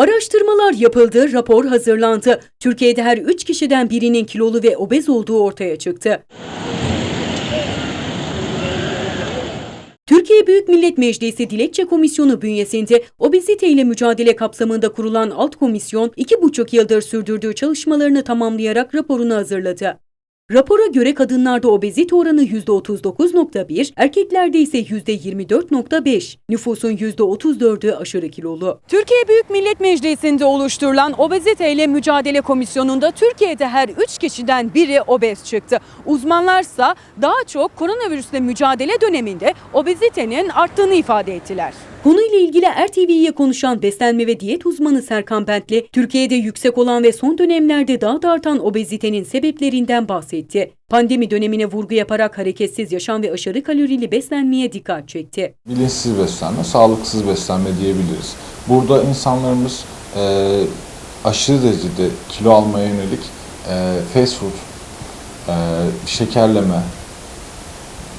Araştırmalar yapıldı, rapor hazırlandı. Türkiye'de her 3 kişiden birinin kilolu ve obez olduğu ortaya çıktı. Türkiye Büyük Millet Meclisi Dilekçe Komisyonu bünyesinde obeziteyle mücadele kapsamında kurulan alt komisyon 2,5 yıldır sürdürdüğü çalışmalarını tamamlayarak raporunu hazırladı. Rapora göre kadınlarda obezite oranı %39.1, erkeklerde ise %24.5. Nüfusun %34'ü aşırı kilolu. Türkiye Büyük Millet Meclisi'nde oluşturulan obeziteyle mücadele komisyonunda Türkiye'de her 3 kişiden biri obez çıktı. Uzmanlarsa daha çok koronavirüsle mücadele döneminde obezitenin arttığını ifade ettiler. Konuyla ilgili RTV'ye konuşan beslenme ve diyet uzmanı Serkan Bentli, Türkiye'de yüksek olan ve son dönemlerde daha da artan obezitenin sebeplerinden bahsetti. Pandemi dönemine vurgu yaparak hareketsiz yaşam ve aşırı kalorili beslenmeye dikkat çekti. bilinçsiz beslenme, sağlıksız beslenme diyebiliriz. Burada insanlarımız e, aşırı derecede kilo almaya yönelik e, fast food, e, şekerleme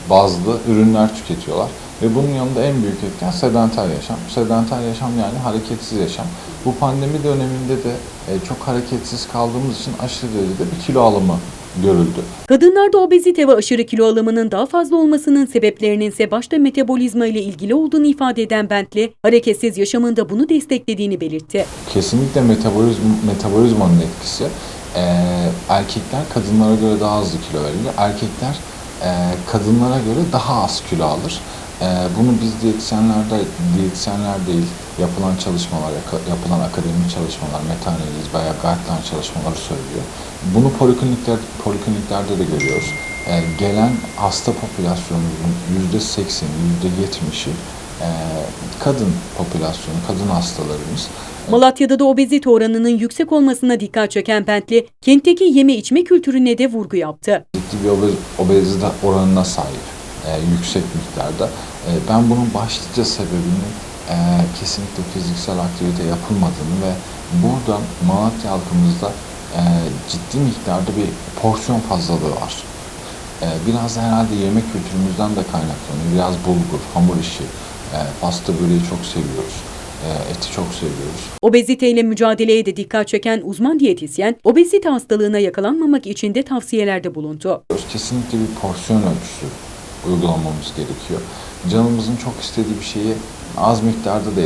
bazlı ürünler tüketiyorlar. Ve bunun yanında en büyük etken sedanter yaşam. Sedanter yaşam yani hareketsiz yaşam. Bu pandemi döneminde de e, çok hareketsiz kaldığımız için aşırı derecede bir kilo alımı görüldü. Kadınlarda obezite ve aşırı kilo alımının daha fazla olmasının sebeplerinin ise başta metabolizma ile ilgili olduğunu ifade eden Bentli, hareketsiz yaşamında bunu desteklediğini belirtti. Kesinlikle metabolizm, metabolizmanın etkisi. Ee, erkekler kadınlara göre daha hızlı kilo verir. Erkekler e, kadınlara göre daha az kilo alır. Ee, bunu biz diyetisyenlerde, diyetisyenler değil, yapılan çalışmalar, yapılan akademik çalışmalar, meta-analiz veya guideline çalışmaları söylüyor. Bunu poliklinikler, polikliniklerde de görüyoruz. Ee, gelen hasta popülasyonumuzun %80'i, %70'i e, kadın popülasyonu, kadın hastalarımız. Malatya'da da obezite oranının yüksek olmasına dikkat çeken Bentli, kentteki yeme içme kültürüne de vurgu yaptı. ciddi bir obez, obezite oranına sahip e, yüksek miktarda. E, ben bunun başlıca sebebinin e, kesinlikle fiziksel aktivite yapılmadığını ve burada Malatya halkımızda e, ciddi miktarda bir porsiyon fazlalığı var. E, biraz da herhalde yemek kültürümüzden de kaynaklanıyor. Biraz bulgur, hamur işi, e, pasta böreği çok seviyoruz. E, eti çok seviyoruz. Obeziteyle mücadeleye de dikkat çeken uzman diyetisyen, obezite hastalığına yakalanmamak için de tavsiyelerde bulundu. Kesinlikle bir porsiyon ölçüsü uygulamamız gerekiyor. Canımızın çok istediği bir şeyi az miktarda da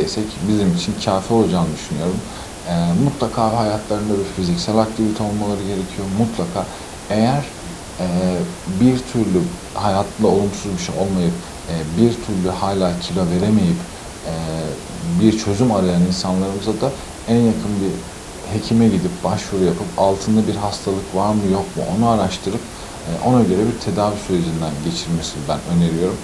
bizim için kafi olacağını düşünüyorum. Ee, mutlaka hayatlarında bir fiziksel aktivite olmaları gerekiyor. Mutlaka eğer e, bir türlü hayatla olumsuz bir şey olmayıp e, bir türlü hala kilo veremeyip e, bir çözüm arayan insanlarımıza da en yakın bir hekime gidip başvuru yapıp altında bir hastalık var mı yok mu onu araştırıp e, ona göre bir tedavi sürecinden geçirmesini ben öneriyorum.